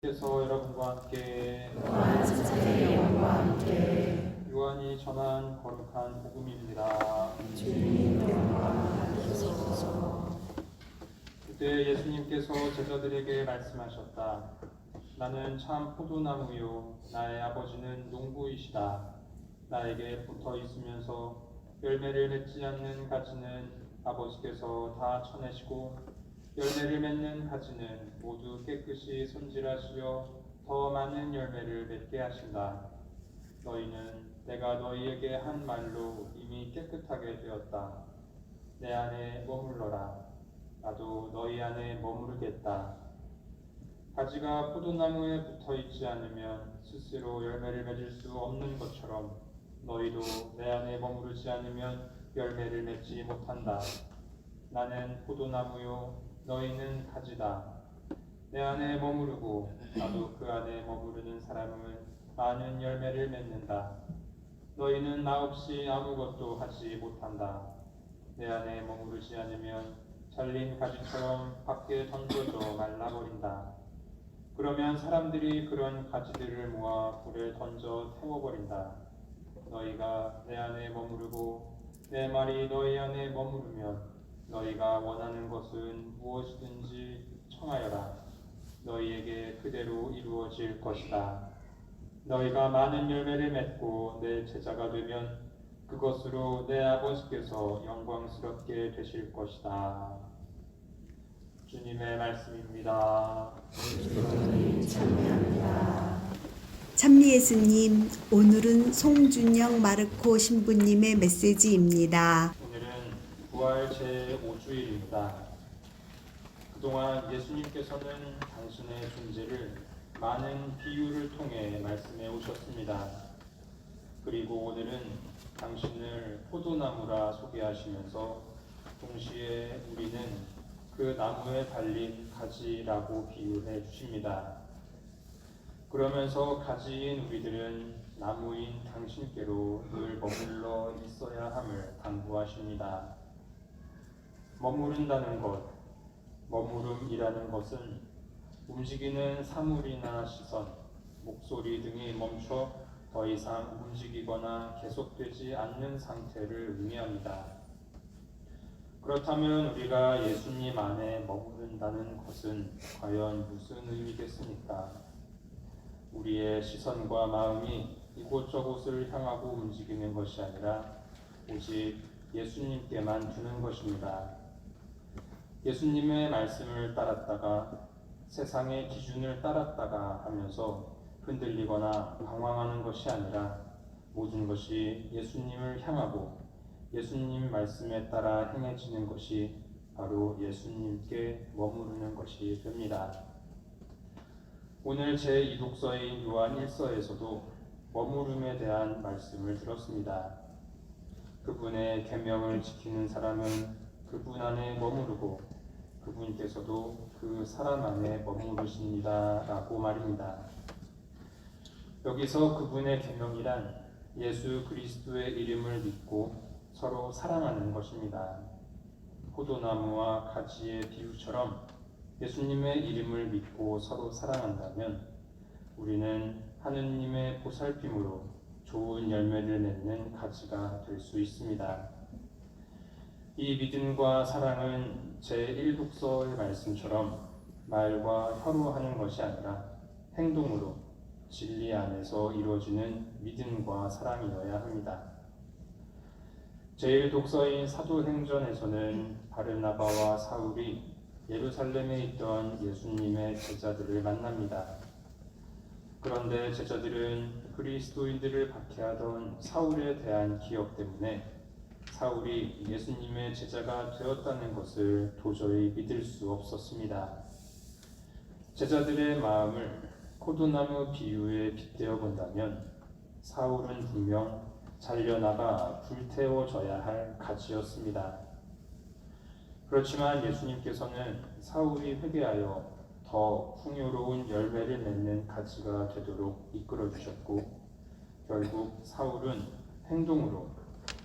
께서 여러분과 함께 요한이 전한 거룩한 복음입니다. 그때 예수님께서 제자들에게 말씀하셨다. 나는 참 포도나무요 나의 아버지는 농부이시다. 나에게 붙어 있으면서 열매를 맺지 않는 가지는 아버지께서 다 쳐내시고 열매를 맺는 가지는 모두 깨끗이 손질하시어 더 많은 열매를 맺게 하신다. 너희는 내가 너희에게 한 말로 이미 깨끗하게 되었다. 내 안에 머물러라. 나도 너희 안에 머무르겠다. 가지가 포도나무에 붙어 있지 않으면 스스로 열매를 맺을 수 없는 것처럼 너희도 내 안에 머무르지 않으면 열매를 맺지 못한다. 나는 포도나무요 너희는 가지다. 내 안에 머무르고 나도 그 안에 머무르는 사람은 많은 열매를 맺는다. 너희는 나 없이 아무것도 하지 못한다. 내 안에 머무르지 않으면 잘린 가지처럼 밖에 던져져 말라버린다. 그러면 사람들이 그런 가지들을 모아 불에 던져 태워버린다. 너희가 내 안에 머무르고 내 말이 너희 안에 머무르면 너희가 원하는 것은 무엇이든지 청하여라. 너희에게 그대로 이루어질 것이다. 너희가 많은 열매를 맺고 내 제자가 되면 그것으로 내 아버지께서 영광스럽게 되실 것이다. 주님의 말씀입니다. 참리 예수님, 오늘은 송준영 마르코 신부님의 메시지입니다. 부활 제5주일입니다. 그동안 예수님께서는 당신의 존재를 많은 비유를 통해 말씀해 오셨습니다. 그리고 오늘은 당신을 포도나무라 소개하시면서 동시에 우리는 그 나무에 달린 가지라고 비유해 주십니다. 그러면서 가지인 우리들은 나무인 당신께로 늘 머물러 있어야 함을 당부하십니다. 머무른다는 것, 머무름이라는 것은 움직이는 사물이나 시선, 목소리 등이 멈춰 더 이상 움직이거나 계속되지 않는 상태를 의미합니다. 그렇다면 우리가 예수님 안에 머무른다는 것은 과연 무슨 의미겠습니까? 우리의 시선과 마음이 이곳저곳을 향하고 움직이는 것이 아니라 오직 예수님께만 두는 것입니다. 예수님의 말씀을 따랐다가 세상의 기준을 따랐다가 하면서 흔들리거나 방황하는 것이 아니라 모든 것이 예수님을 향하고 예수님 말씀에 따라 행해지는 것이 바로 예수님께 머무르는 것이 됩니다. 오늘 제 이독서인 요한 1서에서도 머무름에 대한 말씀을 들었습니다. 그분의 계명을 지키는 사람은 그분 안에 머무르고 그분께서도 그 사람 안에 머무르십니다라고 말입니다. 여기서 그분의 계명이란 예수 그리스도의 이름을 믿고 서로 사랑하는 것입니다. 포도나무와 가지의 비유처럼 예수님의 이름을 믿고 서로 사랑한다면 우리는 하느님의 보살핌으로 좋은 열매를 맺는 가지가 될 수 있습니다. 이 믿음과 사랑은 제1독서의 말씀처럼 말과 혀로 하는 것이 아니라 행동으로 진리 안에서 이루어지는 믿음과 사랑이어야 합니다. 제1독서인 사도행전에서는 바르나바와 사울이 예루살렘에 있던 예수님의 제자들을 만납니다. 그런데 제자들은 그리스도인들을 박해하던 사울에 대한 기억 때문에 사울이 예수님의 제자가 되었다는 것을 도저히 믿을 수 없었습니다. 제자들의 마음을 포도나무 비유에 빗대어 본다면 사울은 분명 잘려나가 불태워져야 할 가지였습니다. 그렇지만 예수님께서는 사울이 회개하여 더 풍요로운 열매를 맺는 가지가 되도록 이끌어 주셨고 결국 사울은 행동으로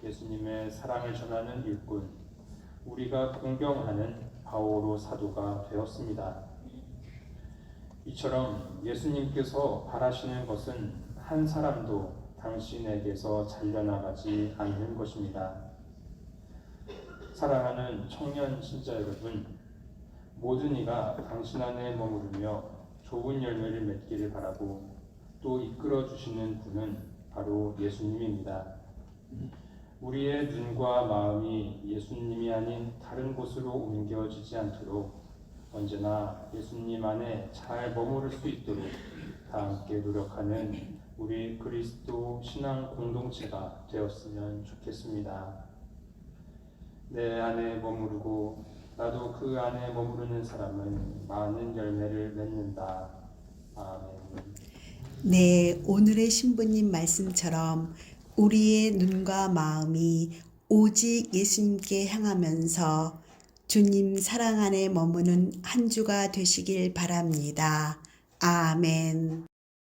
예수님의 사랑을 전하는 일꾼 우리가 공경하는 바오로 사도가 되었습니다. 이처럼 예수님께서 바라시는 것은 한 사람도 당신에게서 잘려나가지 않는 것입니다. 사랑하는 청년 신자 여러분, 모든 이가 당신 안에 머무르며 좋은 열매를 맺기를 바라고 또 이끌어 주시는 분은 바로 예수님입니다. 우리의 눈과 마음이 예수님이 아닌 다른 곳으로 옮겨지지 않도록 언제나 예수님 안에 잘 머무를 수 있도록 다 함께 노력하는 우리 그리스도 신앙 공동체가 되었으면 좋겠습니다. 내 안에 머무르고 나도 그 안에 머무르는 사람은 많은 열매를 맺는다. 아멘. 네, 오늘의 신부님 말씀처럼 우리의 눈과 마음이 오직 예수님께 향하면서 주님 사랑 안에 머무는 한 주가 되시길 바랍니다. 아멘.